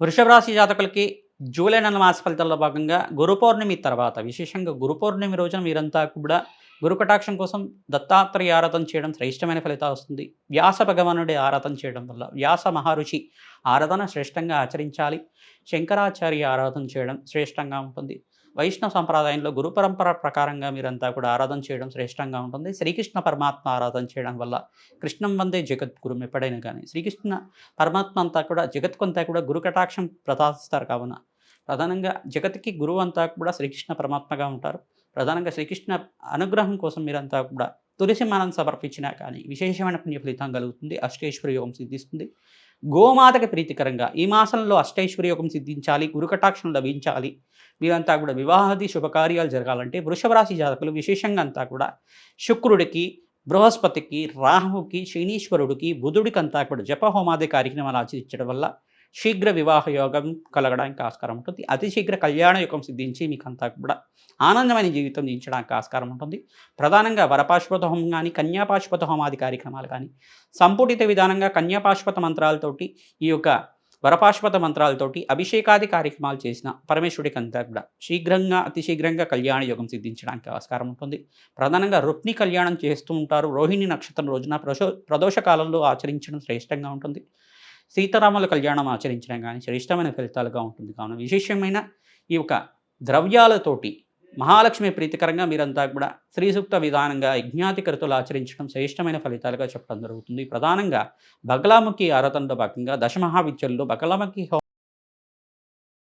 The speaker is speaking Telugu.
వృషభ రాశి జాతకులకి జూలై నెల మాస ఫలితాల్లో భాగంగా గురు పౌర్ణమి తర్వాత విశేషంగా గురు పౌర్ణమి రోజున మీరంతా కూడా గురు కటాక్షం కోసం దత్తాత్రేయ ఆరాధన చేయడం శ్రేష్టమైన ఫలితాలు వస్తుంది. వ్యాస భగవానుడి ఆరాధన చేయడం వల్ల వ్యాస మహారుచి ఆరాధన శ్రేష్టంగా ఆచరించాలి. శంకరాచార్య ఆరాధన చేయడం శ్రేష్టంగా ఉంటుంది. వైష్ణవ సంప్రదాయంలో గురు పరంపర ప్రకారంగా మీరంతా కూడా ఆరాధన చేయడం శ్రేష్టంగా ఉంటుంది. శ్రీకృష్ణ పరమాత్మ ఆరాధన చేయడం వల్ల కృష్ణం వందే జగద్గురు ఎప్పుడైనా కానీ శ్రీకృష్ణ పరమాత్మ అంతా కూడా జగత్కంతా కూడా గురు కటాక్షం ప్రసాదిస్తారు కావున. ప్రధానంగా జగత్కి గురువు అంతా కూడా శ్రీకృష్ణ పరమాత్మగా ఉంటారు. ప్రధానంగా శ్రీకృష్ణ అనుగ్రహం కోసం మీరంతా కూడా తులసి మనం సమర్పించినా కానీ విశేషమైన పుణ్య ఫలితం కలుగుతుంది అష్టేశ్వరి యోగం సిద్ధిస్తుంది. గోమాతకి ప్రీతికరంగా ఈ మాసంలో అష్టైశ్వర్య యోగం సిద్ధించాలి గురుకటాక్షం లభించాలి. మీరంతా కూడా వివాహాది శుభకార్యాలు జరగాలంటే వృషభరాశి జాతకులు విశేషంగా అంతా కూడా శుక్రుడికి బృహస్పతికి రాహుకి శనీశ్వరుడికి బుధుడికి అంతా కూడా జపహోమాది కార్యక్రమాలు ఆచరించడం వల్ల శీఘ్ర వివాహ యోగం కలగడానికి ఆస్కారం ఉంటుంది. అతి శీఘ్ర కళ్యాణ యోగం సిద్ధించి మీకు అంతా కూడా ఆనందమైన జీవితం జీవించడానికి ఆస్కారం ఉంటుంది. ప్రధానంగా వరపాశుపత హోమం కానీ కన్యాపాశుపత హోమాది కార్యక్రమాలు కానీ సంపుటిత విధానంగా కన్యాపాశుపత మంత్రాలతోటి ఈ యొక్క వరపాశుపత మంత్రాలతోటి అభిషేకాది కార్యక్రమాలు చేసిన పరమేశ్వరుడికి అంతా కూడా శీఘ్రంగా అతి శీఘ్రంగా కళ్యాణ యోగం సిద్ధించడానికి ఆస్కారం ఉంటుంది. ప్రధానంగా రుక్ని కళ్యాణం చేస్తూ ఉంటారు. రోహిణి నక్షత్రం రోజున ప్రశో ప్రదోష కాలంలో ఆచరించడం శ్రేష్టంగా ఉంటుంది. సీతారాముల కళ్యాణం ఆచరించడం కానీ శ్రేష్టమైన ఫలితాలుగా ఉంటుంది. కావున విశేషమైన ఈ యొక్క ద్రవ్యాలతోటి మహాలక్ష్మి ప్రీతికరంగా మీరంతా కూడా శ్రీ సూక్త విధానంగా యజ్ఞాతికరతులు ఆచరించడం శ్రేష్టమైన ఫలితాలుగా చెప్పడం జరుగుతుంది. ప్రధానంగా బగలాముఖి ఆరాధనలో భాగంగా దశమహావిద్యల్లో బగలాముఖి